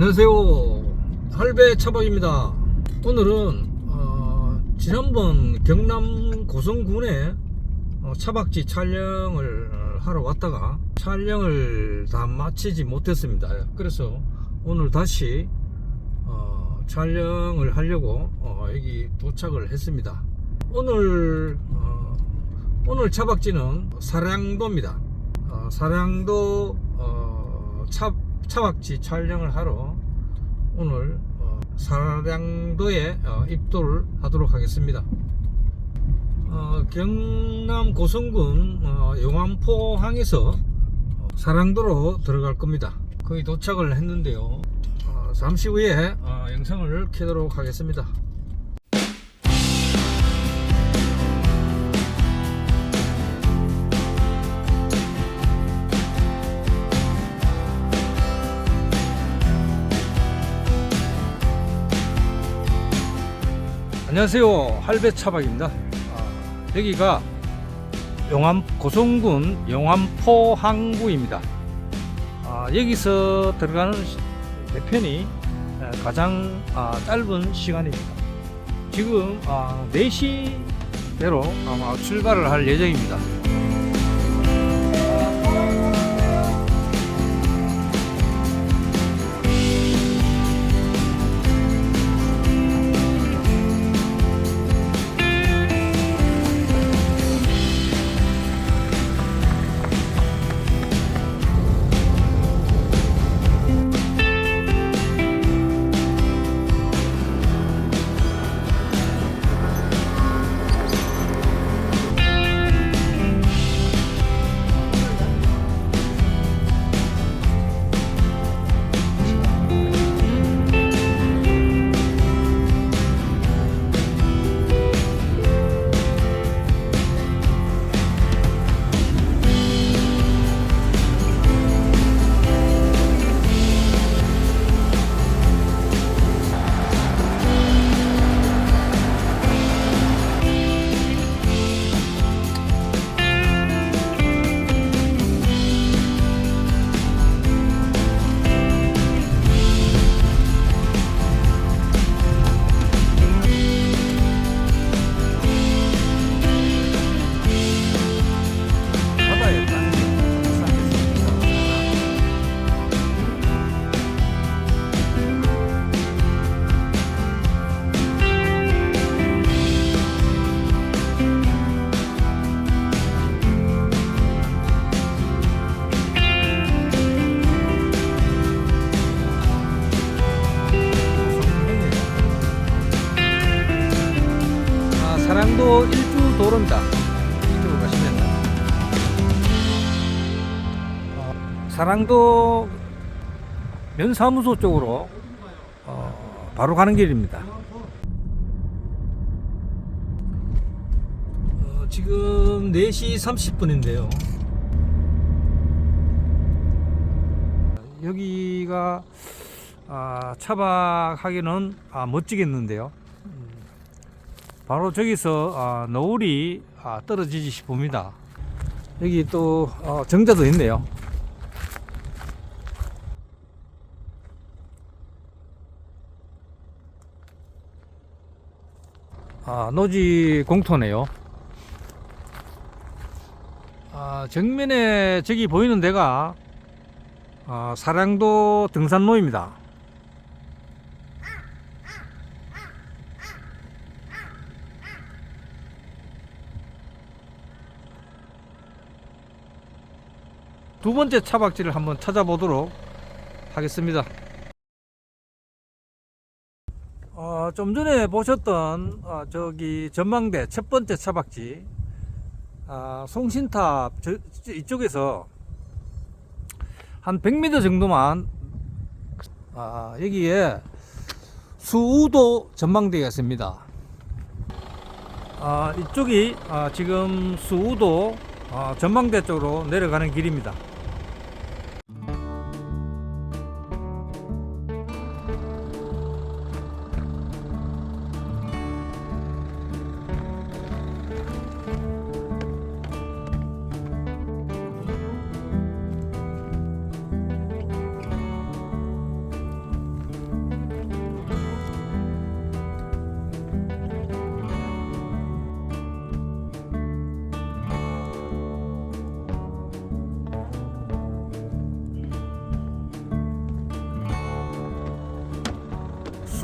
안녕하세요. 할배 차박입니다. 오늘은 어, 지난번 경남 고성군에 어, 차박지 촬영을 하러 왔다가 촬영을 다 마치지 못했습니다. 그래서 오늘 다시 어, 촬영을 하려고 어, 여기 도착을 했습니다. 오늘 어, 오늘 차박지는 사량도입니다. 어, 사량도 어, 차, 차박지 촬영을 하러 오늘 어, 사량도에 어, 입도를 하도록 하겠습니다. 어, 경남 고성군 어, 용암포항에서 어, 사량도로 들어갈 겁니다. 거의 도착을 했는데요. 어, 잠시 후에 어, 영상을 켜도록 하겠습니다. 안녕하세요. 할배 차박입니다. 아, 여기가 용암 고성군 용암포 항구입니다. 아, 여기서 들어가는 시- 배편이 에, 가장 아, 짧은 시간입니다. 지금 아, 4시대로 아마 출발을 할 예정입니다 아, 사랑도 일주 도로입니다. 이쪽으로 가시면 어, 사랑도 면사무소 쪽으로 어, 바로 가는 길입니다. 어, 지금 4시 30분인데요. 여기가 아, 차박하기는 아, 멋지겠는데요. 음, 바로 저기서 아, 노을이 아, 떨어지지 싶습니다. 여기 또 어, 정자도 있네요. 아, 노지 공터네요. 아, 정면에 저기 보이는 데가 아, 사량도 등산로입니다. 두 번째 차박지를 한번 찾아보도록 하겠습니다. 어, 좀 전에 보셨던 어, 저기 전망대 첫 번째 차박지 아, 송신탑 저, 저- 이쪽에서 한 100m 정도만 아, 여기에 수우도 전망대가 있습니다. 아, 이쪽이 아, 지금 수우도 아, 전망대 쪽으로 내려가는 길입니다.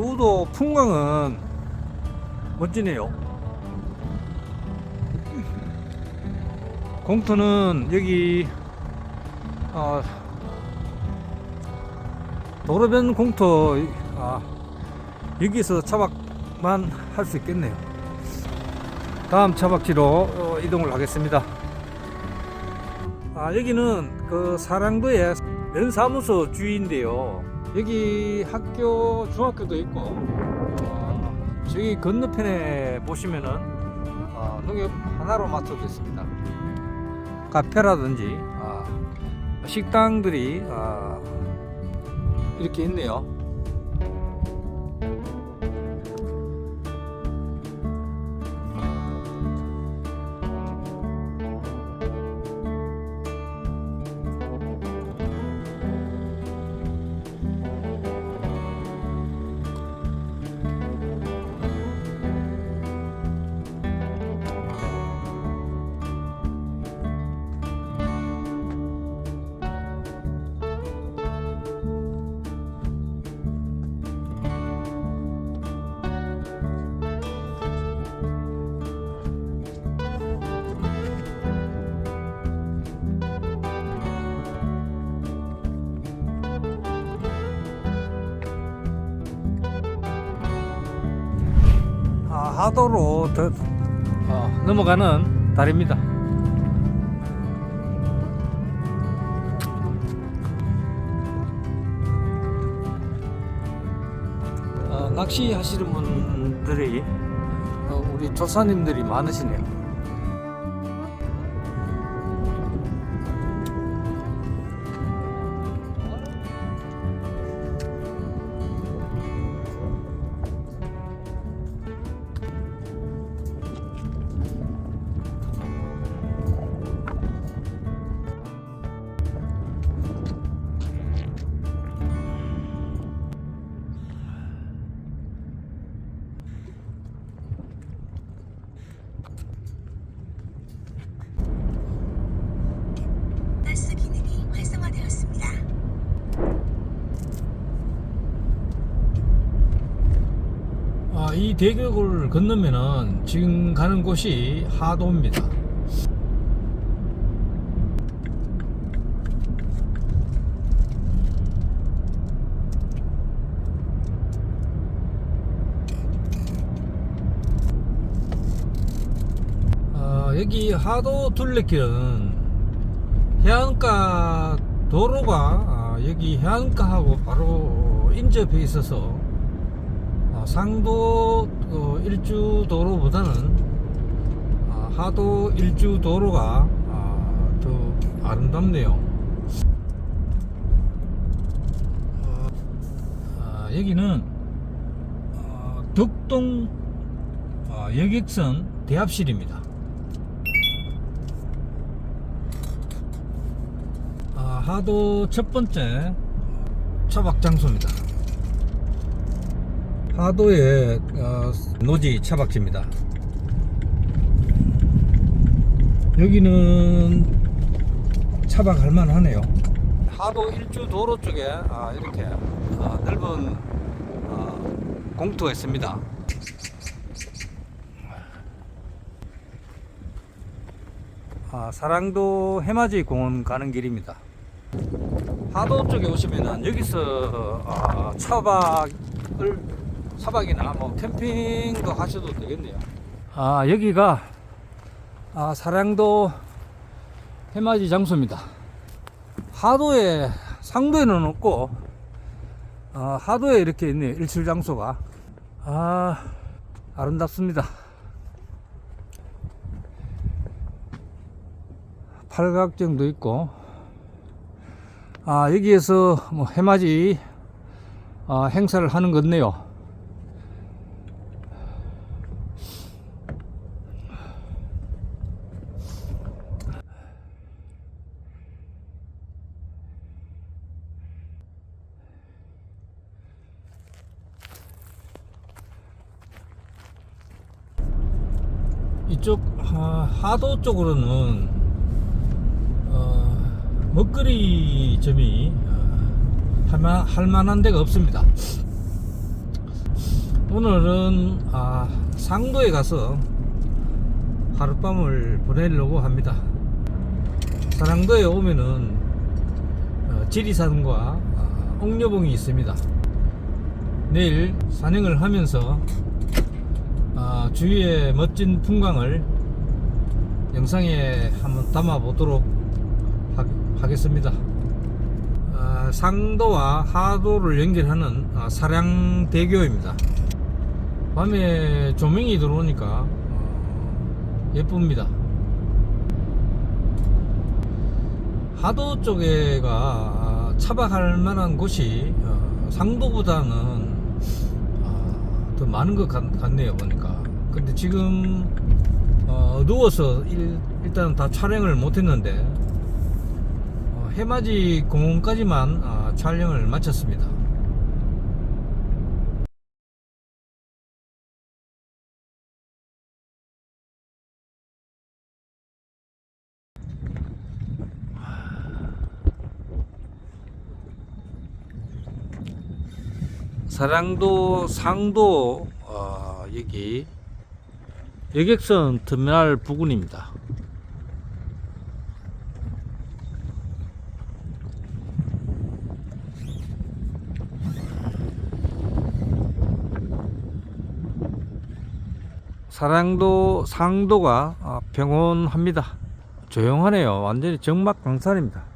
수우도 풍광은 멋지네요. 공터는 여기 어, 도로변 공터 아, 여기서 차박만 할 수 있겠네요. 다음 차박지로 어, 이동을 하겠습니다. 아, 여기는 그 사랑도의 면사무소 주인인데요. 여기 학교, 중학교도 있고, 어, 저기 건너편에 보시면은 어, 농협 하나로 맞춰져 있습니다. 카페라든지 아, 식당들이 아, 이렇게 있네요. 하도로 더, 어, 넘어가는 다리입니다. 어, 낚시 하시는 분들이 어, 우리 조사님들이 많으시네요. 이 대교를 건너면은 지금 가는 곳이 하도입니다. 아, 여기 하도 둘레길은 해안가 도로가 아, 여기 해안가하고 바로 인접해 있어서 어, 상도 어, 일주 도로보다는 아, 하도 일주 도로가 아, 더 아름답네요. 어, 아, 여기는 어, 덕동 어, 여객선 대합실입니다. 아, 하도 첫 번째 차박 장소입니다. 하도의 어, 노지 차박지입니다. 여기는 차박할 만하네요. 하도 일주 도로 쪽에 아, 이렇게 아, 넓은 아, 공터가 있습니다. 아, 사랑도 해맞이 공원 가는 길입니다. 하도 쪽에 오시면은 여기서 아, 차박을 차박이나 뭐 캠핑도 하셔도 되겠네요. 아 여기가 아, 사랑도 해맞이 장소입니다. 하도에 상도에는 없고 아, 하도에 이렇게 있네요. 일출 장소가 아 아름답습니다. 팔각정도 있고 아 여기에서 뭐 해맞이 아, 행사를 하는 건데요. 이쪽 하, 쪽으로는 어, 먹거리 점이 어, 할만, 할만한 데가 없습니다. 오늘은 아, 상도에 가서 하룻밤을 보내려고 합니다. 사랑도에 오면은 어, 지리산과 아, 옥녀봉이 있습니다. 내일 산행을 하면서 아, 주위의 멋진 풍광을 영상에 한번 담아 보도록 하 겠습니다. 아, 상도와 하도를 연결하는 아, 사량대교입니다. 밤에 조명이 들어오니까 어, 예쁩니다. 하도 쪽에가 아, 차박할 만한 곳이 어, 상도보다는 아, 더 많은 것 같, 같네요 보니까. 근데 지금 어, 어두워서 일, 일단 다 촬영을 못했는데 어, 해맞이 공원까지만 아, 촬영을 마쳤습니다. 사랑도 상도 어, 여기 여객선 터미널 부근입니다. 사랑도 상도가 아, 평온합니다. 조용하네요. 완전히 정막 강산입니다.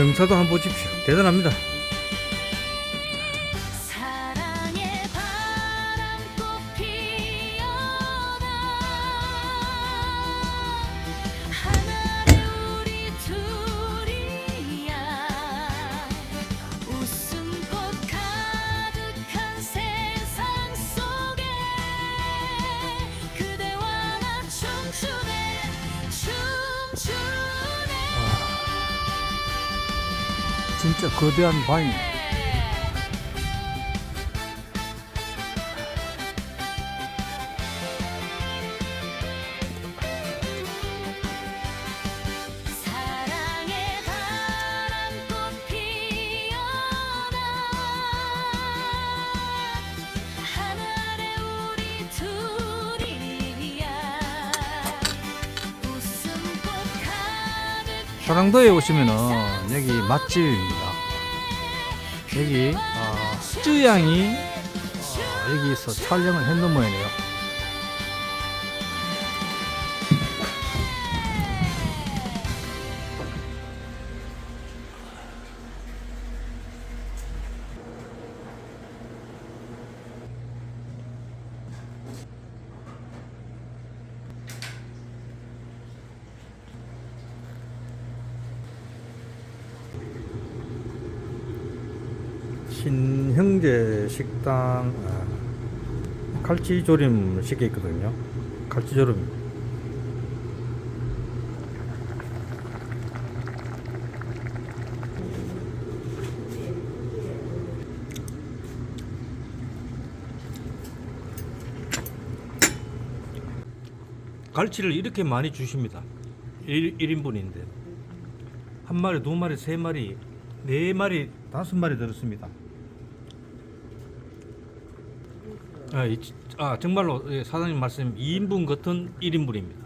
경사도 한번 보십시오. 대단합니다. 진짜 거대한 바위. 사랑의 바람꽃 피어나 하늘에 우리 둘이야 웃음꽃 가득 사랑도에 오시면은 여기 맛집입니다. 여기 어, 쯔양이 어, 여기서 촬영을 했는 모양이에요. 신형제 식당 아, 갈치조림 시켜 있거든요. 갈치조림. 갈치를 이렇게 많이 주십니다. 1, 1인분인데. 한 마리, 두 마리, 세 마리, 네 마리, 다섯 마리 들었습니다. 아, 이, 아 정말로 예, 사장님 말씀 2인분 같은 1인분입니다. 사장님 잘 먹겠습니다.